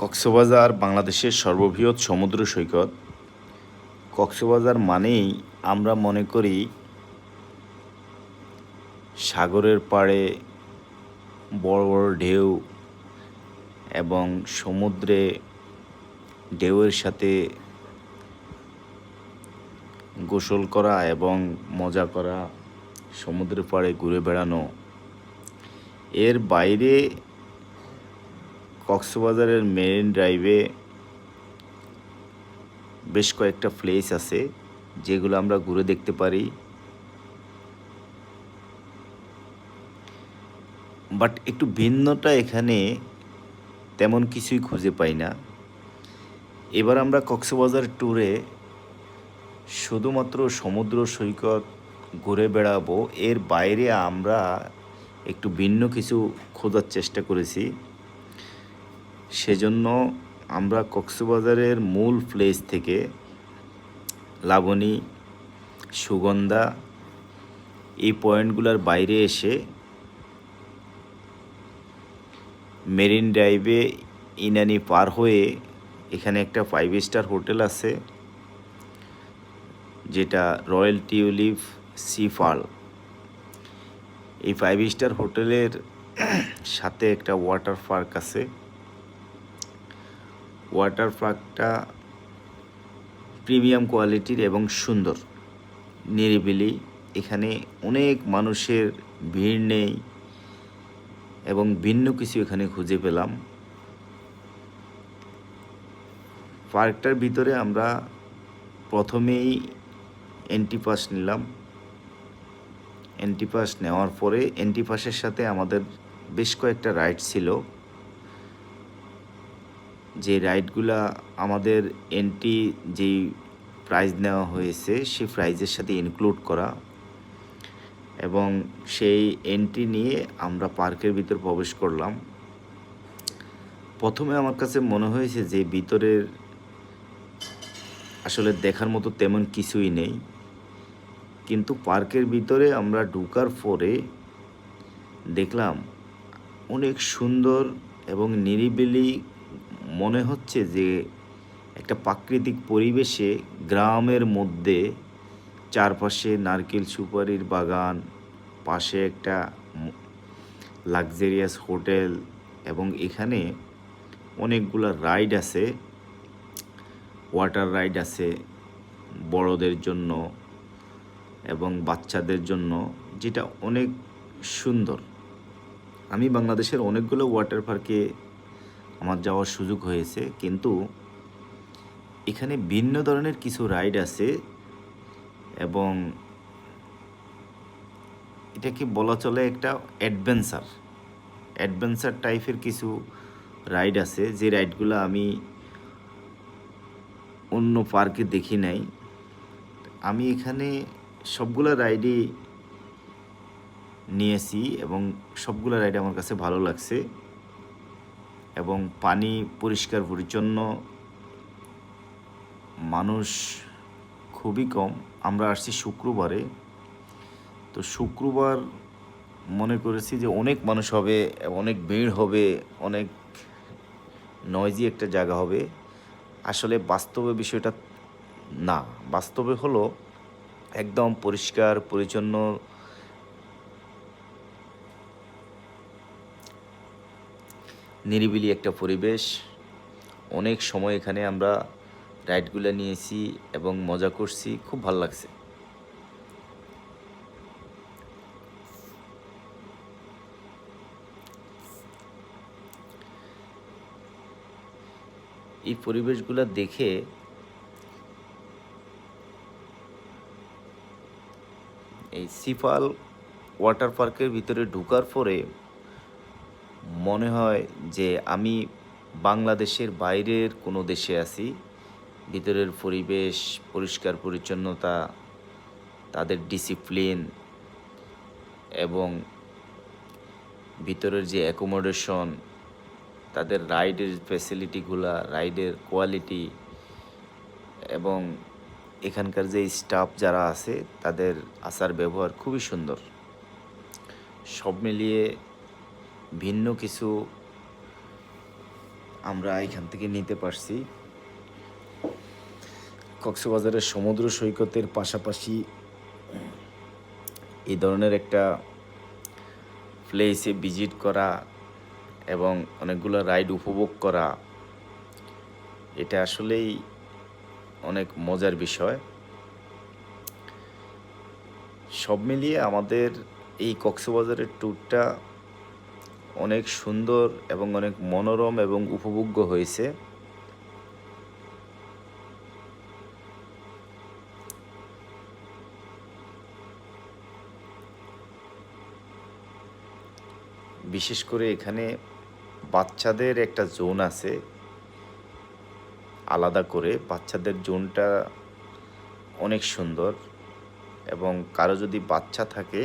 কক্সবাজার বাংলাদেশের সর্ববৃহৎ সমুদ্র সৈকত। কক্সবাজার মানেই আমরা মনে করি সাগরের পাড়ে বড় বড় ঢেউ এবং সমুদ্রে ঢেউয়ের সাথে গোসল করা এবং মজা করা সমুদ্রের পাড়ে ঘুরে বেড়ানো। এর বাইরে কক্সবাজারের মেরিন ড্রাইভে বেশ কয়েকটা প্লেস আছে, যেগুলো আমরা ঘুরে দেখতে পারি। বাট একটু ভিন্নটা এখানে তেমন কিছুই খুঁজে পাই না। এবার আমরা কক্সবাজার ট্যুরে শুধুমাত্র সমুদ্র সৈকত ঘুরে বেড়াবো, এর বাইরে আমরা একটু ভিন্ন কিছু খোঁজার চেষ্টা করেছি। সেজন্য আমরা কক্সবাজারের মূল প্লেস থেকে লাবণী, সুগন্ধা এই পয়েন্টগুলোর বাইরে এসে মেরিন ড্রাইভে ইনানি পার হয়ে এখানে একটা ফাইভ স্টার হোটেল আছে, যেটা রয়্যাল টিউলিপ সি ফাল। এই ফাইভ স্টার হোটেলের সাথে একটা ওয়াটার পার্ক আছে। ওয়াটার পার্কটা প্রিমিয়াম কোয়ালিটির এবং সুন্দর। নিরিবিলি, এখানে অনেক মানুষের ভিড় নেই এবং ভিন্ন কিছু এখানে খুঁজে পেলাম। পার্কটার ভিতরে আমরা প্রথমেই এন্ট্রি পাস নিলাম। এন্ট্রি পাস নেওয়ার পরে এন্ট্রি পাসের সাথে আমাদের বেশ কয়েকটা রাইড ছিল। যে রাইডগুলা আমাদের এন্ট্রি যেই প্রাইজ নেওয়া হয়েছে, সেই প্রাইজের সাথে ইনক্লুড করা। এবং সেই এন্ট্রি নিয়ে আমরা পার্কের ভিতর প্রবেশ করলাম। প্রথমে আমার কাছে মনে হয়েছে যে ভিতরের আসলে দেখার মতো তেমন কিছুই নেই। কিন্তু পার্কের ভিতরে আমরা ঢুকার পরে দেখলাম অনেক সুন্দর এবং নিরিবিলি মনে হচ্ছে যে একটা প্রাকৃতিক পরিবেশে গ্রামের মধ্যে চারপাশে নারকেল সুপারির বাগান, পাশে একটা লাক্সারিয়াস হোটেল এবং এখানে অনেকগুলো রাইড আছে, ওয়াটার রাইড আছে বড়দের জন্য এবং বাচ্চাদের জন্য, যেটা অনেক সুন্দর। আমি বাংলাদেশের অনেকগুলো ওয়াটার পার্কে আমার যাওয়ার সুযোগ হয়েছে, কিন্তু এখানে ভিন্ন ধরনের কিছু রাইড আছে এবং এটাকে বলা চলে একটা অ্যাডভেঞ্চার অ্যাডভেঞ্চার টাইপের কিছু রাইড আছে, যে রাইডগুলো আমি অন্য পার্কে দেখি নাই। আমি এখানে সবগুলো রাইডই নিয়েছি এবং সবগুলো রাইড আমার কাছে ভালো লাগছে। এবং পানি পরিষ্কার পরিচ্ছন্ন, মানুষ খুবই কম। আমরা আসছি শুক্রবারে। তো শুক্রবার মনে করেছি যে অনেক মানুষ হবে, অনেক ভিড় হবে, অনেক নয়জি একটা জায়গা হবে। আসলে বাস্তবে বিষয়টা না। বাস্তবে হলো একদম পরিষ্কার, পরিচ্ছন্ন নিরিবিলি একটা পরিবেশ। অনেক সময় এখানে আমরা রাইডগুলো নিয়েছি এবং মজা করছি, খুব ভালো লাগছে। এই পরিবেশগুলো দেখে এই সিফাল ওয়াটার পার্কের ভিতরে ঢোকার পরে মনে হয় যে আমি বাংলাদেশের বাইরের কোনো দেশে আছি। ভিতরের পরিবেশ, পরিষ্কার পরিচ্ছন্নতা, তাদের ডিসিপ্লিন এবং ভিতরের যে অ্যাকোমোডেশন তাদের রাইডের ফ্যাসিলিটিগুলা রাইডের কোয়ালিটি এবং এখানকার যে স্টাফ যারা আছে, তাদের আচার ব্যবহার খুবই সুন্দর। সব মিলিয়ে ভিন্ন কিছু আমরা এখান থেকে নিতে পারছি। কক্সবাজারের সমুদ্র সৈকতের পাশাপাশি এই ধরনের একটা প্লেসে ভিজিট করা এবং অনেকগুলো রাইড উপভোগ করা, এটা আসলেই অনেক মজার বিষয়। সব মিলিয়ে আমাদের এই কক্সবাজারের ট্যুরটা অনেক সুন্দর এবং অনেক মনোরম এবং উপভোগ্য হয়েছে। বিশেষ করে এখানে বাচ্চাদের একটা জোন আছে। আলাদা করে বাচ্চাদের জোনটা অনেক সুন্দর এবং কারও যদি বাচ্চা থাকে,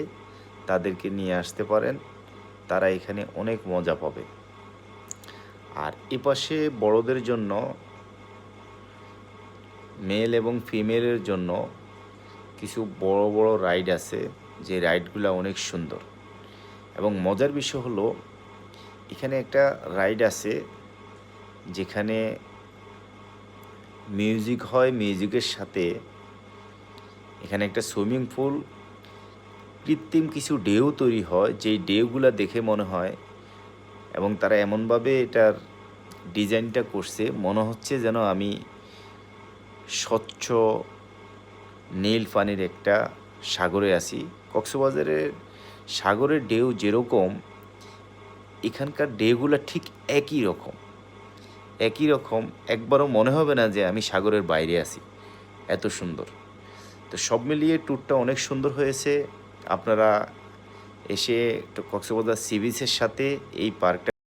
তাদেরকে নিয়ে আসতে পারেন। তারা এখানে অনেক মজা পাবে। আর এপাশে বড়দের জন্য মেল এবং ফিমেলের জন্য কিছু বড় বড় রাইড আছে, যে রাইডগুলো অনেক সুন্দর। এবং মজার বিষয় হলো, এখানে একটা রাইড আছে, যেখানে মিউজিক হয় মিউজিকের সাথে এখানে একটা সুইমিং পুল কৃত্রিম কিছু ঢেউ তৈরি হয়, যেই ঢেউগুলা দেখে মনে হয় এবং তারা এমনভাবে এটার ডিজাইনটা করছে, মনে হচ্ছে যেন আমি স্বচ্ছ নীল পানির একটা সাগরে আছি। কক্সবাজারের সাগরের ঢেউ যেরকম, এখানকার ঢেউগুলো ঠিক একই রকম। একই রকম, একবারও মনে হবে না যে আমি সাগরের বাইরে আছি। এত সুন্দর। তো সব মিলিয়ে ট্যুরটা অনেক সুন্দর হয়েছে। আপনারা এসে একটু কক্সবাজার সি সাথে এই পার্কটা